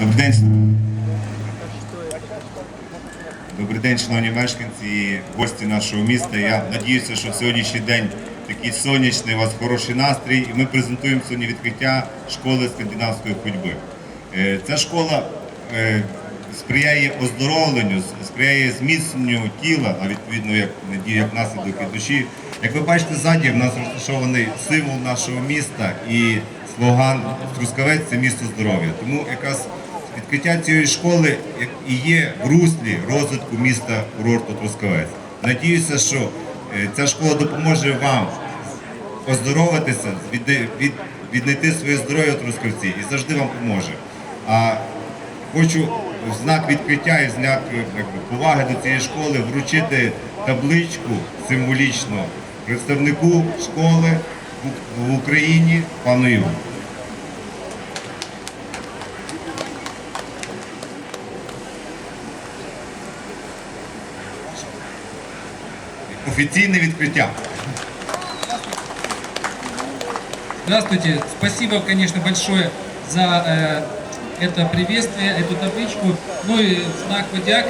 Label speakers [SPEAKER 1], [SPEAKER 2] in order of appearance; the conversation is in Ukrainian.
[SPEAKER 1] Добрий день. Добрий день, шановні мешканці і гості нашого міста. Я надіюся, що сьогоднішній день такий сонячний, у вас хороший настрій, і ми презентуємо сьогодні відкриття школи скандинавської ходьби. Е, Ця школа е, сприяє оздоровленню, сприяє зміцненню тіла, а відповідно як як наслідок і душі. Як ви бачите, ззаді в нас розташований символ нашого міста і слоган Трускавець це місто здоров'я. Тому якраз Відкриття цієї школи і є в руслі розвитку міста курорту Трускавець. Надіюся, що е, ця школа допоможе вам оздоровитися, від- від- віднайти своє здоров'я в Трускавці і завжди вам поможе. А хочу знак відкриття і в знак е, поваги до цієї школи вручити табличку символічно представнику школи в- Україні пану Ігорю. Офіційне відкриття.
[SPEAKER 2] Здравствуйте. Спасибо, конечно, большое за э, это приветствие, эту табличку. Ну и знак подяки.